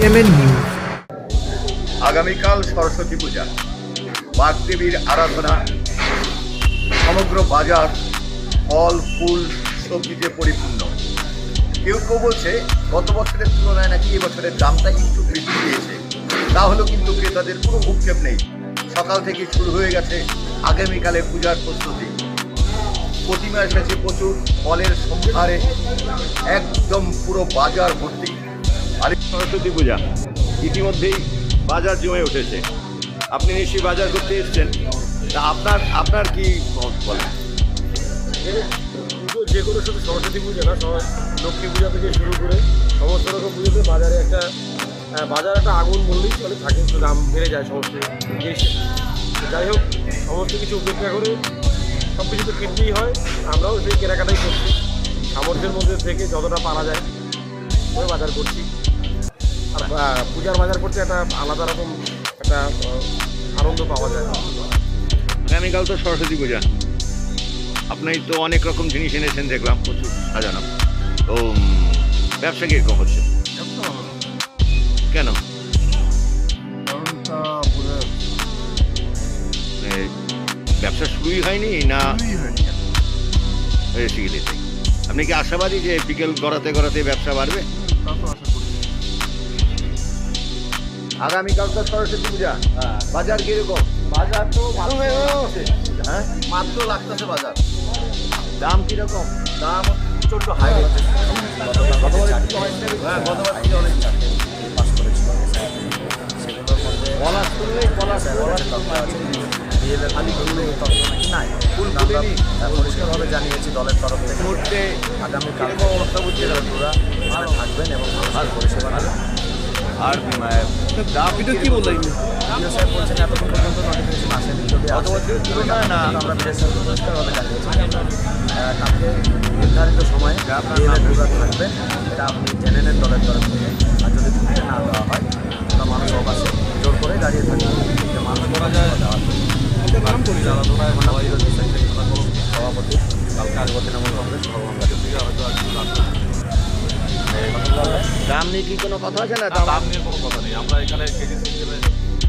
PMN news. আগামীকাল সরস্বতী পূজা বাগদেবীর আরাধনা, সমগ্র বাজার, ফল, ফুল সবজিতে পরিপূর্ণ। কেউ কেউ বলছে, গত বছরের তুলনায় নাকি এবছরের দামটা একটু বৃদ্ধি পেয়েছে। তাহলেও কিন্তু ক্রেতাদের কোনো ভূক্ষেপ নেই। সকাল থেকে শুরু হয়ে গেছে আগামীকালে পূজার প্রস্তুতি। প্রতিমা এসেছে প্রচুর, ফলের সম্ভারে একদম পুরো বাজার ভর্তি। আর সরস্বতী পূজা, ইতিমধ্যেই বাজার জমে উঠেছে। আপনি নিশ্চয়ই বাজার করতে এসেছেন। তা আপনার আপনার কি বলেন? যে কোনো শুধু সরস্বতী পুজো না লক্ষ্মী পূজা থেকে শুরু করে সমস্ত রকম পুজোতে বাজারে একটা বাজার একটা আগুন বললেই চলে, থাকে একটু দাম বেড়ে যায় সমস্ত জিনিসের যাই হোক, সমস্ত কিছু উপেক্ষা করে সব কিছু তো কিনতেই হয়, আমরাও সেই কেনাকাটাই করছি। সামর্থ্যের মধ্যে থেকে যতটা পারা যায় বাজার করছি। আর পূজার বাজার করতে একটা আলাদা রকম একটা আনন্দ পাওয়া যায়। আগামীকাল তো সরস্বতী পূজা। আপনি তো অনেক রকম জিনিস এনেছেন দেখলাম প্রচুর সাজানো। তো ব্যবসা কীরকম হচ্ছে? কেন? ব্যবসা শুরুই হয়নি না হয়েছে গেলেতে আপনি কি আশাবাদী যে বিকেল গড়াতে গড়াতে ব্যবসা বাড়বে? আগামীকাল তো সরস্বতী পূজা। বাজার কীরকম? বাজার তো ভালো হয়ে গেছে হ্যাঁ। মাত্র লাগতেছে বাজার। দাম কীরকম? দাম প্রচণ্ড হাই হচ্ছে হ্যাঁ গতবার অনেক খালি নাই ফুল আমরা পরিষ্কারভাবে জানিয়েছি দলের তরফ থেকে। মুহূর্তে আগামীকাল অবস্থা বুঝছে পুরা থাকবেন এবং মানুষের পরিষেবা দেবেন আর এটা কি বললেন নির্ধারিত সময়ে পুরা এটা আপনি জেনে নেন দলের তরফ থেকে। আর যদি ছুটিতে না দেওয়া হয় আমরা মানুষ অবাসে জোর করে দাঁড়িয়ে থাকব মানুষ করা যায়। সভাপতি কালকে আসব তৃণমূল কংগ্রেস দাম নিয়ে কি কোনো কথা আছে না? দাম নিয়ে কোনো কথা নেই। আমরা এখানে কেজি সিস্টেমে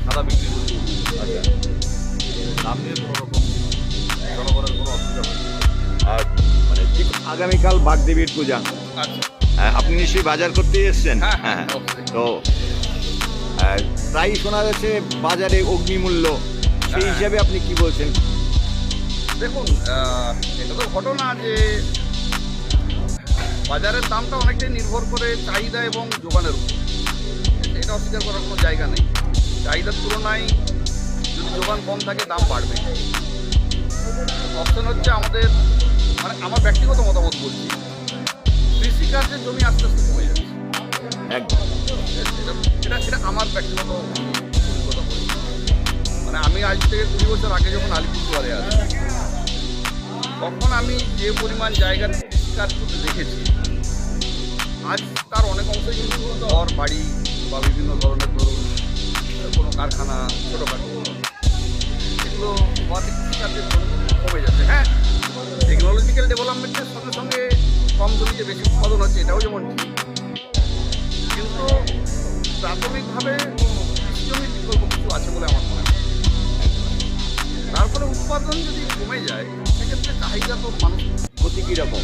সাদা বিক্রি করি। দাম নিয়ে কোনো রকম জনগণের কোনো অসুবিধা না। আর মানে ঠিক আগামীকাল বাগদেবীর পূজা। আচ্ছা। হ্যাঁ, আপনি নিশ্চয়ই বাজার করতে এসেছেন? হ্যাঁ, হ্যাঁ হ্যাঁ, তো আহ, প্রায়ই শোনা যাচ্ছে বাজারে অগ্নিমূল্য। সেই হ্যাঁ। হিসাবে আপনি কি বলছেন? দেখুন এটা তো ঘটনা যে বাজারের দামটা অনেকটাই নির্ভর করে চাহিদা এবং যোগানের উপর। এটা অস্বীকার করার কোনো জায়গা নেই। চাহিদার তুলনায় যদি যোগান কম থাকে দাম বাড়বে। অপশন হচ্ছে আমাদের মানে আমার ব্যক্তিগত মতামত বলছি কৃষিকার্যের জমি আস্তে আস্তে কমে যাচ্ছে। একদম। এটা এটা এটা আমার ব্যক্তিগত অভিজ্ঞতা। মানে আমি আজ থেকে কুড়ি বছর আগে যখন আলিপুরদুয়ারে আছি তখন আমি যে পরিমাণ জায়গার কৃষিকাজ করতে দেখেছি। আজ তার অনেক অংশ কিন্তু ঘর, বাড়ি বা বিভিন্ন ধরনের ধরুন, কোনো কারখানা, ছোটোখাটো। এগুলো হওয়াতে কৃষিকার্যের কমে যাচ্ছে। হ্যাঁ টেকনোলজিক্যাল ডেভেলপমেন্টের সঙ্গে সঙ্গে কম জমিতে বেশি উৎপাদন হচ্ছে, এটাও যেমন কিন্তু প্রাথমিকভাবে কৃষি জমির বিকল্প কিছু আছে বলে আমার মনে হয়। তার ফলে উৎপাদন যদি কমে যায়, সেক্ষেত্রে চাহিদা তো মানুষ গতি কীরকম?